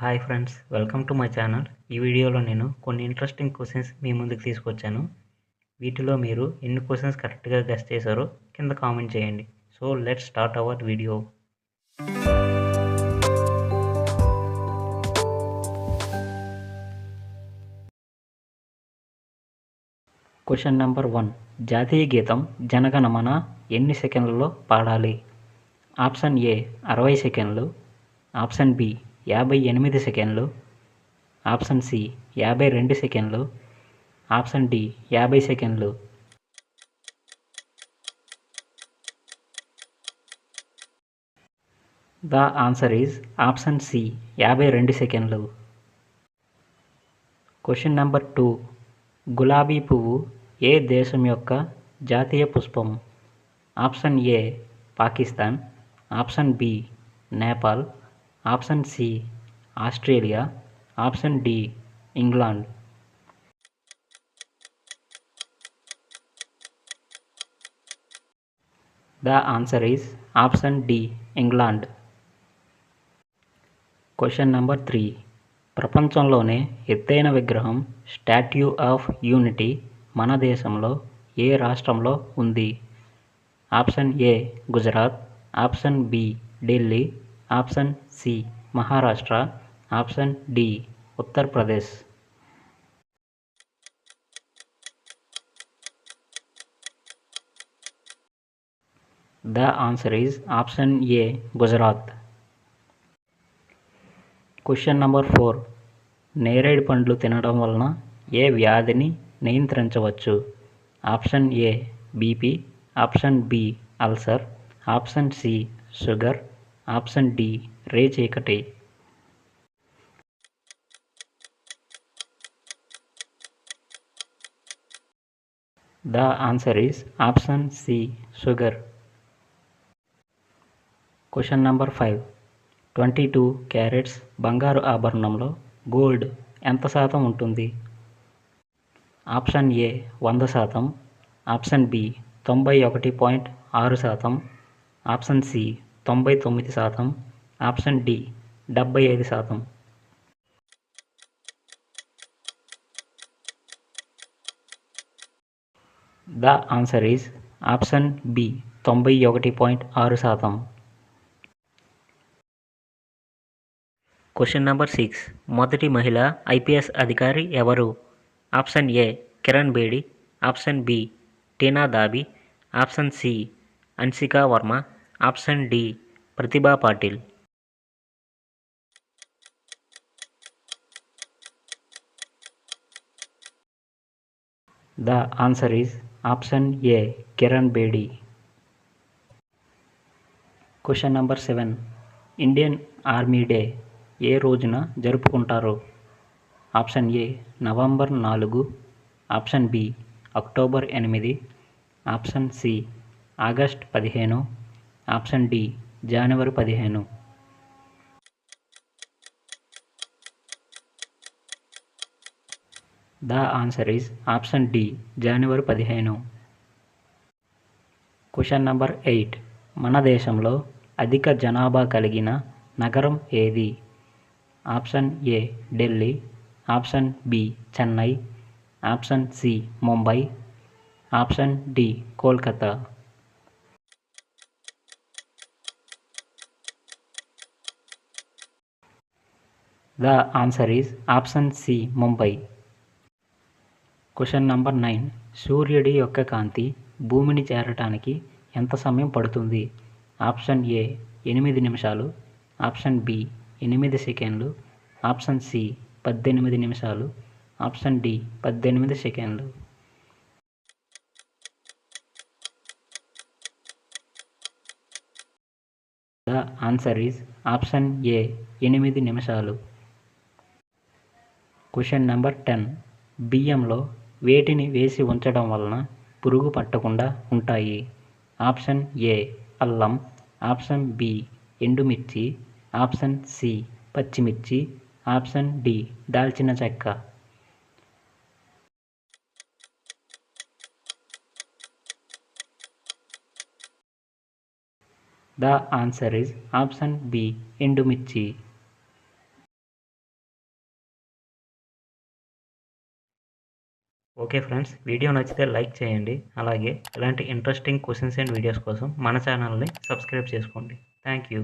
Hi friends welcome to my channel ఈ వీడియోలో నేను కొన్ని ఇంట్రెస్టింగ్ క్వశ్చన్స్ మీ ముందుకు తీసుకొచ్చాను. వీటిలో మీరు ఎన్ని క్వశ్చన్స్ కరెక్ట్గా గెస్ చేశారో కింద కామెంట్ చేయండి. So let start our video question number one జాతీయ గీతం జనగణమన ఎన్ని సెకండ్లలో పాడాలి? ఆప్షన్ ఏ అరవై సెకండ్లు ఆప్షన్ బి యాభై ఎనిమిది సెకండ్లు. ఆప్షన్ సి యాభై రెండు సెకండ్లు. ఆప్షన్ డి యాభై సెకండ్లు. The answer is option C యాభై రెండు సెకండ్లు. Question number two. గులాబీ పువ్వు ఏ దేశం యొక్క జాతీయ పుష్పం? Option A Pakistan. Option B Nepal. Option C Australia. Option D England. The answer is option D England. Question number three. ప్రపంచంలోనే ఎత్తైన విగ్రహం స్టాట్యూ ఆఫ్ యూనిటీ మన దేశంలో ఏ రాష్ట్రంలో ఉంది? Option A Gujarat. Option B Delhi. Option C Maharashtra. Option D Uttar Pradesh. The answer is option A Gujarat. Question number four. నేరేడు పండ్లు తినడం వలన ఏ వ్యాధిని నియంత్రించవచ్చు? Option A BP option B ulcer. Option C sugar. Option D రే చీకటి. The answer is option C sugar. Question number five. Twenty two carats బంగారు ఆభరణంలో గోల్డ్ ఎంత శాతం ఉంటుంది? ఆప్షన్ ఏ వంద శాతం. ఆప్షన్ బి తొంభై ఒకటి పాయింట్ ఆరు శాతం. ఆప్షన్ సి తొంభై తొమ్మిది శాతం ఆప్షన్ డి డెబ్బై ఐదు శాతం. The answer is option B తొంభై ఒకటి పాయింట్ ఆరు శాతం. Question number six. మొదటి మహిళ ఐపీఎస్ అధికారి ఎవరు? Option A Kiran Bedi. Option B Tina Dabi. Option C Ansika Varma. Option D Pratibha Patil. The answer is option A Kiran Bedi. Question number seven Indian Army Day ఏ రోజున జరుపుకుంటారు? Option A November నాలుగు. Option B October ఎనిమిది. Option C August పదిహేను. Option D జనవరి పదిహేను. The answer is option D జనవరి పదిహేను. Question number eight మన దేశంలో అధిక జనాభా కలిగిన నగరం ఏది? Option A Delhi. Option B Chennai. Option C Mumbai. Option D Kolkata. The answer is option C Mumbai question number nine సూర్యుడి యొక్క కాంతి భూమిని చేరటానికి ఎంత సమయం పడుతుంది? ఆప్షన్ ఏ ఎనిమిది నిమిషాలు. ఆప్షన్ బి ఎనిమిది సెకండ్లు. ఆప్షన్ సి పద్దెనిమిది నిమిషాలు. ఆప్షన్ డి పద్దెనిమిది సెకండ్లు. The answer is option A ఎనిమిది నిమిషాలు. Question number ten. బియ్యంలో వేటిని వేసి ఉంచడం వలన పురుగు పట్టకుండా ఉంటాయి? ఆప్షన్ ఏ అల్లం. ఆప్షన్ బి ఎండుమిర్చి. ఆప్షన్ సి పచ్చిమిర్చి. ఆప్షన్ డి దాల్చిన చెక్క. The answer is option B ఎండుమిర్చి. ఓకే ఫ్రెండ్స్ వీడియో నచ్చితే లైక్ చేయండి. అలాగే ఇలాంటి ఇంట్రెస్టింగ్ క్వశ్చన్స్ అండ్ వీడియోస్ కోసం మన ఛానల్ని సబ్స్క్రైబ్ చేసుకోండి. Thank you